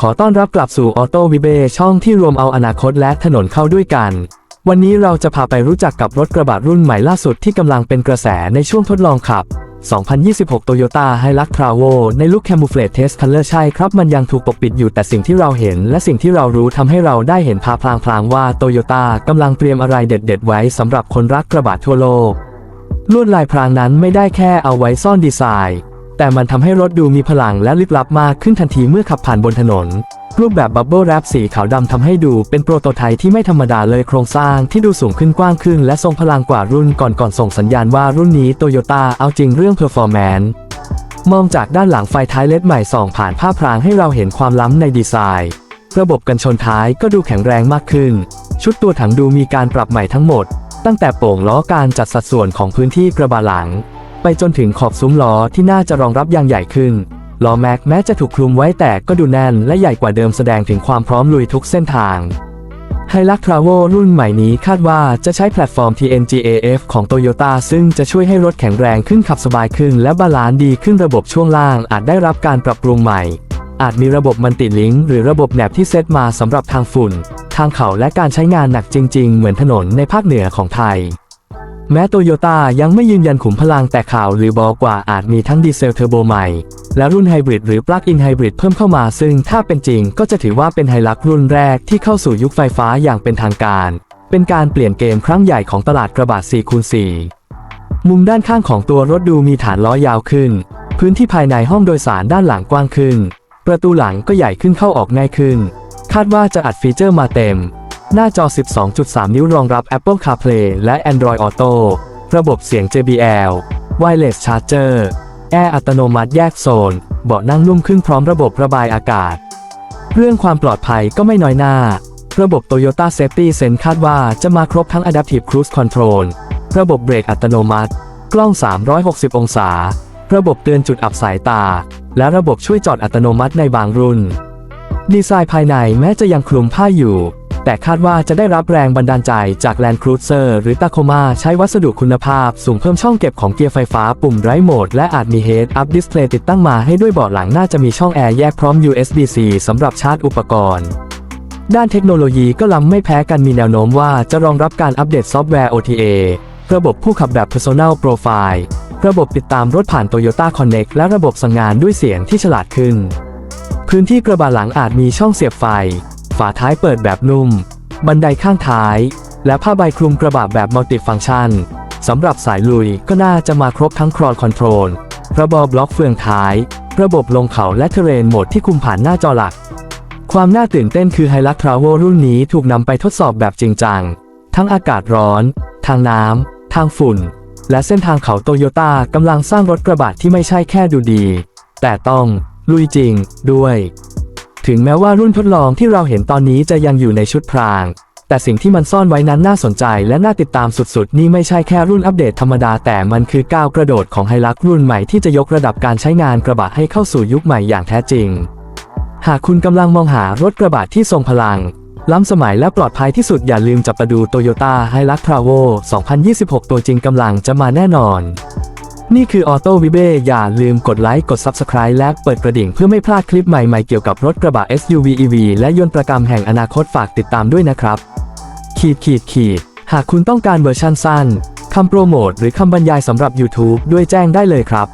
ขอต้อนรับกลับสู่ออโต้วิเบช่องที่รวมเอาอนาคตและถนนเข้าด้วยกัน วันนี้เราจะพาไปรู้จักกับรถกระบะรุ่นใหม่ล่าสุดที่กำลังเป็นกระแสในช่วงทดลองขับ 2026 Toyota Hilux Travo ในลุค Camouflage Test Color ใช่ครับ มันยังถูกปกปิดอยู่แต่สิ่งที่เราเห็น และสิ่งที่เรารู้ทำให้เราได้เห็นภาพลางๆว่า Toyota กำลังเตรียมอะไรเด็ด ๆ ไว้สำหรับคนรักกระบะทั่วโลก ลวดลายพรางนั้นไม่ได้แค่เอาไว้ซ่อนดีไซน์ แต่มันทำให้รถดูมีพลังและลึกลับมากขึ้นทันทีเมื่อขับผ่านบนถนน รูปแบบบับเบิลแรปสีขาวดำทำให้ดูเป็นโปรโตไทป์ที่ไม่ธรรมดาเลยโครงสร้างที่ดูสูงขึ้นกว้างขึ้น และทรงพลังกว่ารุ่นก่อนก่อนส่งสัญญาณว่ารุ่นนี้โตโยต้าเอาจริงเรื่องเพอร์ฟอร์แมนซ์มองจากด้านหลังไฟท้ายเลดใหม่ส่องผ่านภาพรางให้เราเห็นความล้ำในดีไซน์ระบบกันชนท้ายก็ดูแข็งแรงมากขึ้น ชุดตัวถังดูมีการปรับใหม่ทั้งหมด ตั้งแต่โป่งล้อการจัดสัดส่วนของพื้นที่กระบะหลัง ไปจนถึงขอบซุ้มล้อที่น่าจะรองรับยางใหญ่ขึ้นล้อแม็กแม้จะถูกคลุมไว้แต่ก็ดูแน่นและใหญ่กว่าเดิมแสดงถึงความพร้อมลุยทุกเส้นทางไฮลักทราโวรุ่นใหม่นี้คาดว่าจะใช้แพลตฟอร์ม TNGAF ของ Toyota ซึ่งจะช่วยให้รถแข็งแรงขึ้นขับสบายขึ้น และบาลานซ์ดีขึ้นระบบช่วงล่าง อาจได้รับการปรับปรุงใหม่ อาจมีระบบมันติลิงก์หรือระบบแหนบที่เซตมาสำหรับทางฝุ่น ทางเขาและการใช้งานหนักจริง ๆ เหมือนถนนในภาคเหนือของไทย แม้โตโยต้ายังไม่ยืนยันขุมพลังแต่ข่าวหรือบอกว่าอาจมีทั้งดีเซลเทอร์โบใหม่ และรุ่นไฮบริดหรือปลั๊กอินไฮบริดเพิ่มเข้ามาซึ่งถ้าเป็นจริงก็จะถือว่าเป็นไฮลักรุ่นแรกที่เข้าสู่ยุคไฟฟ้าอย่างเป็นทางการ เป็นการเปลี่ยนเกมครั้งใหญ่ของตลาดกระบะ4คูณ4มุมด้านข้างของตัวรถดูมีฐานล้อยาวขึ้น พื้นที่ภายในห้องโดยสารด้านหลังกว้างขึ้น ประตูหลังก็ใหญ่ขึ้นเข้าออกง่ายขึ้น คาดว่าจะอัดฟีเจอร์มาเต็ม หน้าจอ 12.3 นิ้วรองรับ Apple CarPlay และ Android Auto ระบบเสียง JBL Wireless Charger แอร์อัตโนมัติแยกโซน เบาะนั่งนุ่มขึ้นพร้อมระบบระบายอากาศ เรื่องความปลอดภัยก็ไม่น้อยหน้า ระบบ Toyota Safety Sense คาดว่าจะมาครบทั้ง Adaptive Cruise Control ระบบเบรกอัตโนมัติ กล้อง 360 องศา ระบบเตือนจุดอับสายตา และระบบช่วยจอดอัตโนมัติในบางรุ่น ดีไซน์ภายในแม้จะยังคลุมผ้าอยู่ แต่คาดว่าจะได้รับแรงบันดาลใจจาก Land Cruiser หรือ Tacoma ใช้วัสดุคุณภาพ สูงเพิ่มช่องเก็บของเกียร์ไฟฟ้าปุ่มไร้โหมด และอาจมี Head Up Display ติดตั้งมาให้ด้วยเบาะหลังน่าจะมีช่องแอร์แยกพร้อม USB-C สำหรับชาร์จอุปกรณ์ด้านเทคโนโลยีก็ล้ำไม่แพ้กันมีแนวโน้มว่าจะรองรับการอัปเดตซอฟต์แวร์ OTA ระบบผู้ขับแบบ Personal Profile ระบบติดตามรถผ่าน Toyota Connect และระบบสั่งงานด้วยเสียงที่ฉลาดขึ้น พื้นที่กระบะหลังอาจมีช่องเสียบไฟ ฝาท้ายเปิดแบบนุ่ม บันไดข้างท้าย และผ้าใบคลุมกระบะแบบมัลติฟังก์ชันสำหรับสายลุยก็น่าจะมาครบทั้งครอ c คอนโทรล ระบบบล็อกเฟืองท้าย ระบบลงเขาและเทเรนโหมดที่คุมผ่านหน้าจอหลัก ความน่าตื่นเต้นคือ h i l u x Travel รุ่นนี้ถูกนำไปทดสอบแบบจริงจัง ทั้งอากาศร้อน ทางน้ำ ทางฝุ่น และเส้นทางเขาโตโยต้ากำลังสร้างรถกระบะที่ไม่ใช่แค่ดูดี แต่ต้องลุยจริงด้วย ถึงแม้ว่ารุ่นทดลองที่เราเห็นตอนนี้จะยังอยู่ในชุดพราง แต่สิ่งที่มันซ่อนไว้นั้นน่าสนใจและน่าติดตามสุดๆ นี่ไม่ใช่แค่รุ่นอัปเดตธรรมดาแต่มันคือก้าวกระโดดของไฮลักรุ่นใหม่ที่จะยกระดับการใช้งานกระบะให้เข้าสู่ยุคใหม่อย่างแท้จริง หากคุณกำลังมองหารถกระบะที่ทรงพลัง ล้ำสมัยและปลอดภัยที่สุดอย่าลืมจับประดู Toyota Hilux Travo 2026 ตัวจริงกำลังจะมาแน่นอน นี่คือออโต้วิเบอย่าลืมกดไลค์ กด Subscribe และเปิดกระดิ่งเพื่อไม่พลาดคลิปใหม่ๆเกี่ยวกับรถกระบะ SUV EV และยนต์ประกำแห่งอนาคตฝากติดตามด้วยนะครับ ขีดขีดขีด หากคุณต้องการเวอร์ชันสั้น คำโปรโมทหรือคำบรรยายสำหรับ YouTube ด้วยแจ้งได้เลยครับ